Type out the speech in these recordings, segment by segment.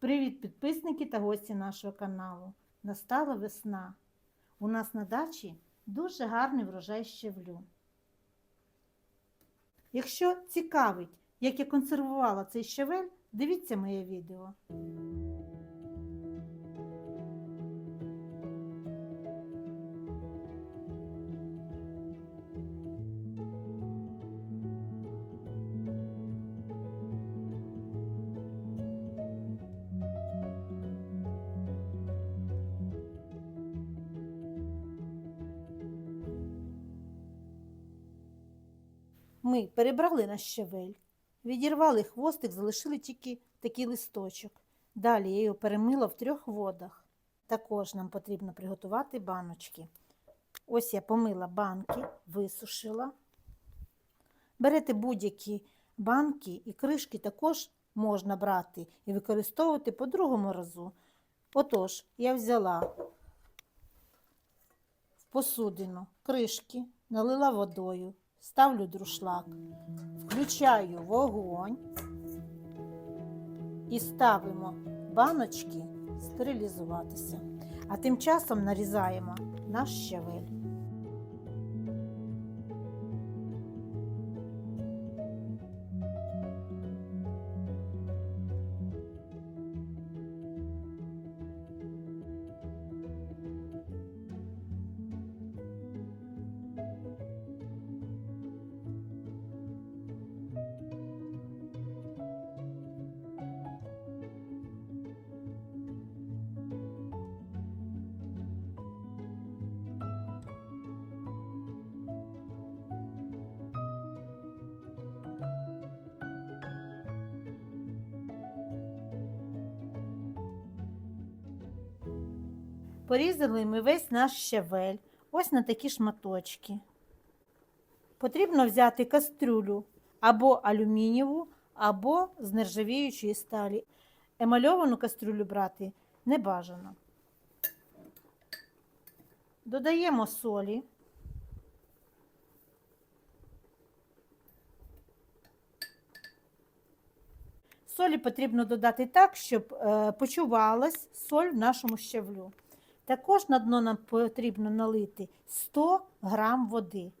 Привіт, підписники та гості нашого каналу. Настала весна. У нас на дачі дуже гарний врожай щавлю. Якщо цікавить, як я консервувала цей щавель, дивіться моє відео. Ми перебрали наш щавель, відірвали хвостик, залишили тільки такий листочок. Далі я його перемила в трьох водах. Також нам потрібно приготувати баночки. Ось я помила банки, висушила. Берете будь-які банки і кришки також можна брати і використовувати по другому разу. Отож, я взяла в посудину кришки, налила водою, ставлю друшлак, включаю вогонь і ставимо баночки стерилізуватися. А тим часом нарізаємо наш щавель. Порізали ми весь наш щавель, ось на такі шматочки. Потрібно взяти кастрюлю або алюмінієву, або з нержавіючої сталі. Емальовану кастрюлю брати не бажано. Додаємо солі. Солі потрібно додати так, щоб е, почувалась соль в нашому щавлю. Також на дно нам потрібно налити 100 грам води.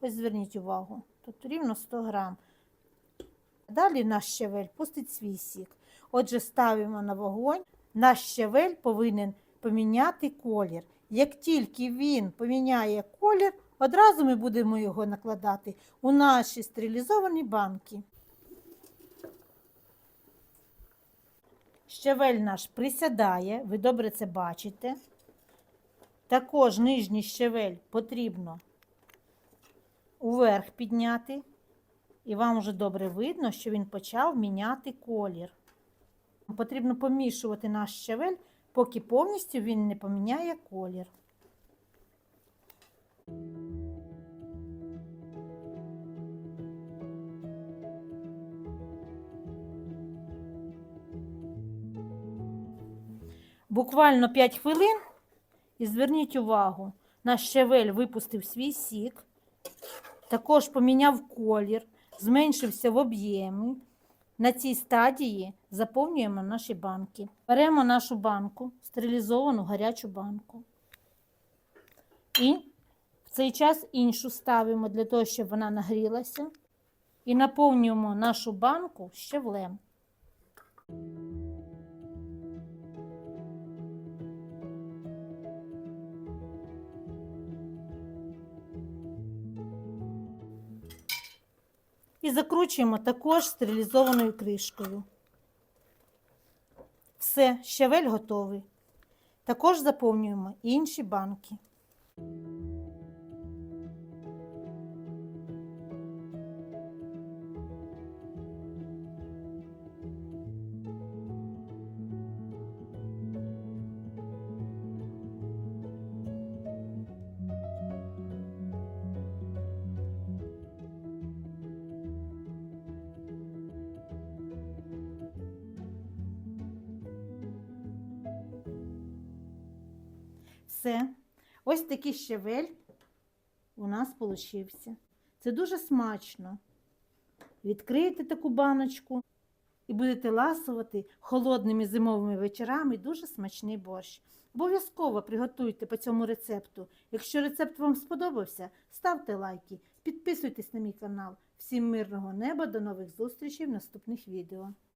Ось зверніть увагу, тут рівно 100 грам. Далі наш щавель пустить свій сік. Отже, ставимо на вогонь. Наш щавель повинен поміняти колір. Як тільки він поміняє колір, одразу ми будемо його накладати у наші стерилізовані банки. Щавель наш присядає, ви добре це бачите. Також нижній щавель потрібно уверх підняти, і вам вже добре видно, що він почав міняти колір. Потрібно помішувати наш щавель, поки повністю він не поміняє колір. Буквально 5 хвилин і зверніть увагу, наш щавель випустив свій сік, також поміняв колір, зменшився в об'ємі. На цій стадії заповнюємо наші банки. Беремо нашу банку, стерилізовану гарячу банку. І в цей час іншу ставимо для того, щоб вона нагрілася. І наповнюємо нашу банку щавлем. І закручуємо також стерилізованою кришкою. Все, щавель готовий. Також заповнюємо інші банки. Все. Ось такий щавель у нас получився. Це дуже смачно. Відкриєте таку баночку і будете ласувати холодними зимовими вечорами дуже смачний борщ. Обов'язково приготуйте по цьому рецепту. Якщо рецепт вам сподобався, ставте лайки, підписуйтесь на мій канал. Всім мирного неба, до нових зустрічей в наступних відео.